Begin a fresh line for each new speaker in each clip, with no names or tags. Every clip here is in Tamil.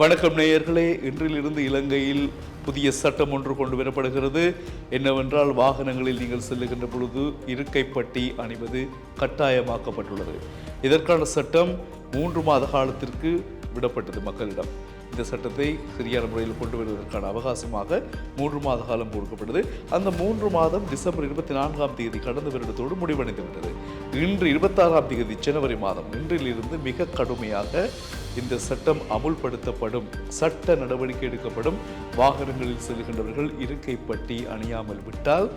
வணக்கம் நேயர்களே. இன்றிலிருந்து இலங்கையில் புதிய சட்டம் ஒன்று கொண்டு வரப்படுகிறது. என்னவென்றால் வாகனங்களில் நீங்கள் செல்லுகின்ற பொழுது இருக்கைப்பட்டி அணிவது கட்டாயமாக்கப்பட்டுள்ளது. இதற்கான சட்டம் மூன்று மாத காலத்திற்கு விடப்பட்டது மக்களிடம். இந்த சட்டத்தை சரியான முறையில் கொண்டு வருவதற்கான அவகாசமாக மூன்று மாத காலம் கொடுக்கப்பட்டது அந்த மூன்று மாதம் டிசம்பர் இருபத்தி நான்காம் தேதி கடந்த வருடத்தோடு முடிவடைந்து விட்டது இன்று இருபத்தாறாம் தேதி ஜனவரி மாதம் இன்றிலிருந்து மிக கடுமையாக இந்த சட்டம் அமுல்படுத்தப்படும் சட்ட நடவடிக்கை எடுக்கப்படும் வாகனங்களில் செல்கின்றவர்கள் இருக்கை பட்டி அணியாமல் விட்டால்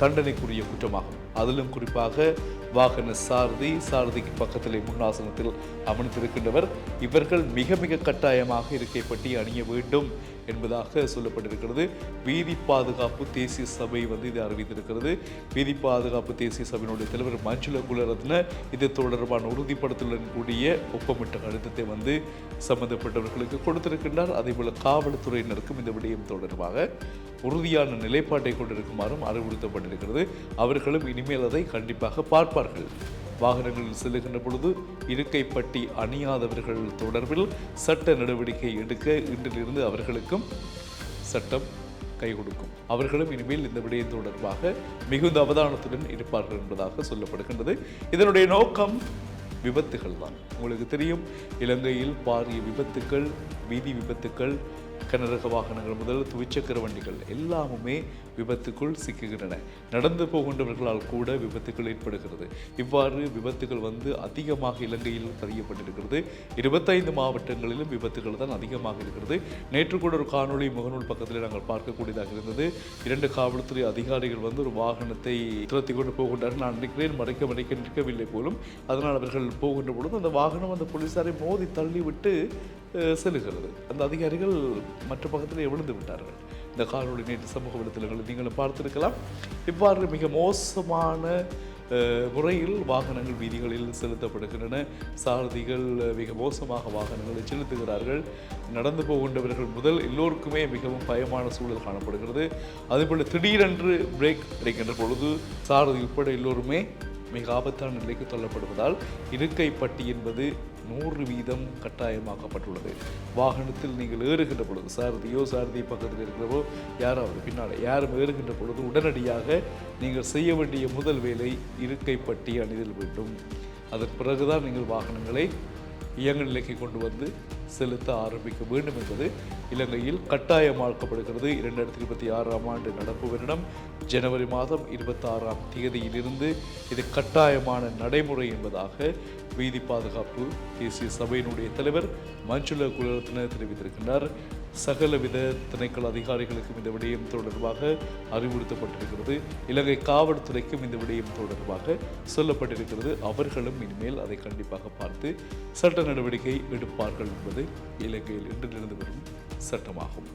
தண்டனைக்குரிய குற்றமாகும். அதிலும் குறிப்பாக வாகன சாரதி சாரதிக்கு பக்கத்திலே முன்னாசனத்தில் அமர்ந்திருக்கின்றவர். இவர்கள் மிக மிக கட்டாயமாக இருக்கை பட்டி அணிய வேண்டும் என்பதாக சொல்லப்பட்டிருக்கிறது. வீதி பாதுகாப்பு தேசிய சபை வந்து இதை அறிவித்திருக்கிறது. வீதி பாதுகாப்பு தேசிய சபையினுடைய தலைவர் மஞ்சுள குலரத்ன இது தொடர்பான உறுதிப்படுத்தலுடன் கூடிய ஒப்பமிட்ட கடிதத்தை வந்து சம்பந்தப்பட்டவர்களுக்கு கொடுத்திருக்கின்றார். அதேபோல காவல்துறையினருக்கும் இந்த விடயம் தொடர்பாக உறுதியான நிலைப்பாட்டை கொண்டிருக்குமாறும் அறிவுறுத்தப்பட்டிருக்கிறது. அவர்களும் இனிமேல் அதை கண்டிப்பாக பார்ப்பார் பார்ப்பார்கள் வாகனங்களில் செல்லுகின்ற பொழுது இருக்கைப்பட்டி அணியாதவர்கள் தொடர்பில் சட்ட நடவடிக்கை எடுக்க இன்றிலிருந்து அவர்களுக்கும் சட்டம் கை கொடுக்கும். அவர்களும் இனிமேல் இந்த விடயம் தொடர்பாக மிகுந்த அவதானத்துடன் இருப்பார்கள் என்பதாக சொல்லப்படுகின்றது. இதனுடைய நோக்கம் விபத்துகள் தான் உங்களுக்கு தெரியும் இலங்கையில் பாரிய விபத்துக்கள் வீதி விபத்துக்கள் கனரக வாகனங்கள் முதல் துவிச்சக்கர வண்டிகள் எல்லாமுமே விபத்துக்குள் சிக்குகின்றன. நடந்து போகின்றவர்களால் கூட விபத்துக்கள் ஏற்படுகிறது. இவ்வாறு விபத்துகள் வந்து அதிகமாக இலங்கையில் பதியப்பட்டிருக்கிறது. இருபத்தைந்து மாவட்டங்களிலும் விபத்துகள் தான் அதிகமாக இருக்கிறது. நேற்று கூட ஒரு காணொளி முகநூல் பக்கத்தில் நாங்கள் பார்க்கக்கூடியதாக இருந்தது. இரண்டு காவல்துறை அதிகாரிகள் வந்து ஒரு வாகனத்தை துரத்தி கொண்டு போகின்றார்கள். நான் நினைக்கிறேன் மறைக்க மறைக்க நிற்கவில்லை போலும். அதனால் அவர்கள் போகின்ற பொழுது அந்த வாகனம் அந்த போலீஸாரை மோதி தள்ளிவிட்டு அஹ், செல்லுகிறது. அந்த அதிகாரிகள் மற்ற பக்கத்தில் விழுந்து விட்டார்கள். இந்த காணொளி நேற்று சமூக வலைத்தளங்களை நீங்களும் பார்த்திருக்கலாம். இவ்வாறு மிக மோசமான முறையில் வாகனங்கள் வீதிகளில் செலுத்தப்படுகின்றன. சாரதிகள் மிக மோசமாக வாகனங்களை செலுத்துகிறார்கள். நடந்து போகின்றவர்கள் முதல் எல்லோருக்குமே மிகவும் பயமான சூழல் காணப்படுகிறது. அதேபோல் திடீரென்று பிரேக் அடிக்கின்ற பொழுது சாரதி உட்பட எல்லோருமே மிக ஆபத்தான நிலைக்கு தள்ளப்படுவதால் இருக்கை பட்டி என்பது நூறு வீதம் கட்டாயமாக்கப்பட்டுள்ளது. வாகனத்தில் நீங்கள் ஏறுகின்ற பொழுது சாரதியோ சாரதி பக்கத்தில் இருக்கிறவோ யாராவது பின்னால் யாரும் ஏறுகின்ற பொழுது உடனடியாக நீங்கள் செய்ய வேண்டிய முதல் வேலை இருக்கை பட்டி அணிதல் வேண்டும். அதன் பிறகுதான் நீங்கள் வாகனங்களை இயங்க நிலைக்கு கொண்டு வந்து செலுத்த ஆரம்பிக்க வேண்டும் என்பது இலங்கையில் கட்டாயமாக்கப்படுகிறது. இரண்டாயிரத்தி இருபத்தி ஆறாம் ஆண்டு நடப்பு வருடம் ஜனவரி மாதம் இருபத்தாறாம் தேதியிலிருந்து இது கட்டாயமான நடைமுறை என்பதாக வீதி பாதுகாப்பு தேசிய சபையினுடைய தலைவர் மஞ்சுள குலரத்ன தெரிவித்திருக்கின்றார். சகலவித திணைக்கள அதிகாரிகளுக்கும் இந்த விடயம் தொடர்பாக அறிவுறுத்தப்பட்டிருக்கிறது. இலங்கை காவல்துறைக்கும் இந்த விடயம் தொடர்பாக சொல்லப்பட்டிருக்கிறது. அவர்களும் இனிமேல் அதை கண்டிப்பாக பார்த்து சட்ட நடவடிக்கை எடுப்பார்கள் என்பது இலங்கையில் இன்றிலிருந்து வரும் சட்டமாகும்.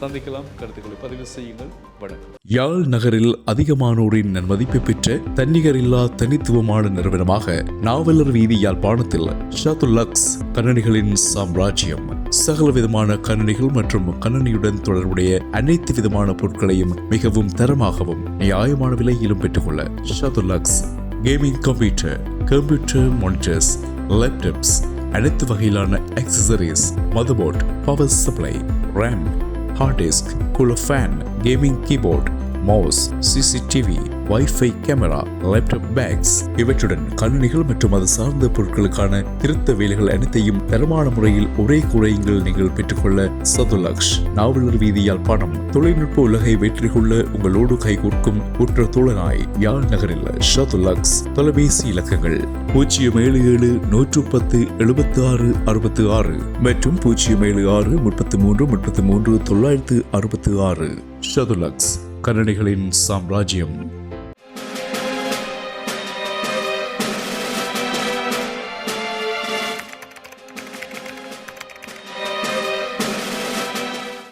சந்திக்கலாம். கருத்துக்களை பதிவு செய்யுங்கள். வணக்கம்.
யாழ் நகரில் அதிகமானோரின் நன்மதிப்பை பெற்ற தன்னிகரில்லா தனித்துவமான நிறுவனமாக நாவலர் வீதி யாழ்ப்பாணத்தில் ஷாத்துல்லக்ஸ் கணனிகளின் சாம்ராஜ்யம். சகல விதமான கணனிகள் மற்றும் கணனியுடன் தொடர்புடைய அனைத்து விதமான பொருட்களையும் மிகவும் தரமாகவும் நியாயமான விலையிலும் பெற்றுக்கொள்ள ஷாத்துலக்ஸ் gaming computer computer monitors laptops அனைத்து வகையிலான accessories motherboard power supply RAM hard disk cooler fan gaming keyboard mouse CCTV WiFi camera laptop bags இவற்றுடன் கணினிகள் மற்றும் அது சார்ந்த பொருட்களுக்கான திருத்த வேலைகள் அனைத்தையும் தரமான முறையில் ஒரே குறையுங்கள் நீங்கள் பெற்றுக்கொள்ள சதுலக்ஷ். நாவலர் வீதியால் பணம் தொழில்நுட்ப உலகை வெற்றி கொள்ள உங்களோடு கைகோர்க்கும் உற்ற தோழனாய் யாழ் நகரில் ஷதுலக்ஸ் தொலைபேசி இலக்கங்கள் பூஜ்ஜியம் ஏழு ஏழு நூற்று பத்து எழுபத்தி ஆறு அறுபத்தி ஆறு மற்றும் பூஜ்ஜியம் ஏழு ஆறு முப்பத்தி மூன்று முப்பத்தி மூன்று தொள்ளாயிரத்து அறுபத்தி ஆறு ஷதுலக்ஸ் கன்னடிகளின் சாம்ராஜ்யம்.